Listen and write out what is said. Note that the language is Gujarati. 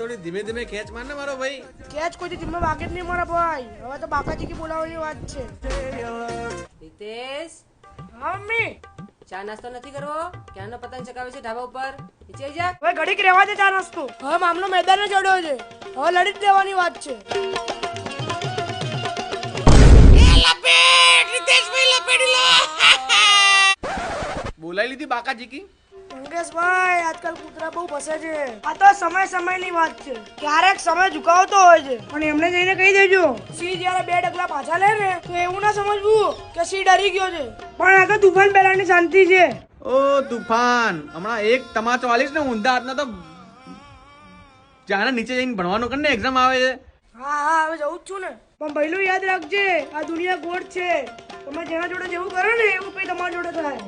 થોડી ધીમે ધીમે ખેંચ માર ને મારો ભાઈ. કેચ કોઈ ધીમે વાગે જ નહીં મારા ભાઈ. હવે તો બાકાજી કે બોલાવવાની વાત છે. રીતેશ? મમ્મી! ચા નાસ્તો નથી કરવો? ક્યાંનો પતંગ ચકાવે છે ઢાબા ઉપર? નીચે જા. હવે ઘડીક રહેવા દે ચા નાસ્તો. હવે મામલો મેદાને ચડ્યો છે. હવે લડી જ દેવાની વાત છે. બોલાવી લીધી બાકાજી કી મંગેશભાઈ આજકાલ કૂતરા બહુ ફસે છે. આ તો સમય સમયની વાત છે. ક્યારેક સમય ઝુકાવતો હોય છે. પણ એમને જઈને કહી દેજો. સિંહ જયારે બે ડગલા પાછા લે ને તો એવું ના સમજવું કે સિંહ ડરી ગયો છે. પણ આ તો તુફાન પહેલાની શાંતિ છે. ઓ તુફાન હમણાં એક તમાચો આલીશ ને ઊંધા હાથના તો જાણે નીચે જઈને ભણવાનું કરીને એક્ઝામ આવે છે. હા હા હવે જવું જ છું ને. પણ પહેલું યાદ રાખજે આ દુનિયા ગોળ છે. તમે જેના જોડે જેવું કરો ને એવું કઈ તમારા જોડે થાય.